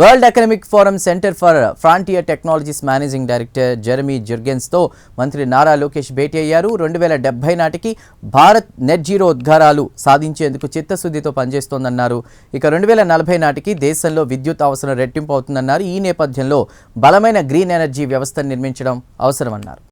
World Economic Forum Centre for Frontier Technologies managing director Jeremy జుర్గెన్స్తో మంత్రి నారా లోకేష్ భేటీ అయ్యారు. రెండు వేల డెబ్బై నాటికి భారత్ నెట్ జీరో ఉద్గారాలు సాధించేందుకు చిత్తశుద్ధితో పనిచేస్తోందన్నారు. ఇక రెండు వేల నలభై నాటికి దేశంలో విద్యుత్ అవసరం రెట్టింపు అవుతుందన్నారు. ఈ నేపథ్యంలో బలమైన గ్రీన్ ఎనర్జీ వ్యవస్థను నిర్మించడం అవసరమన్నారు.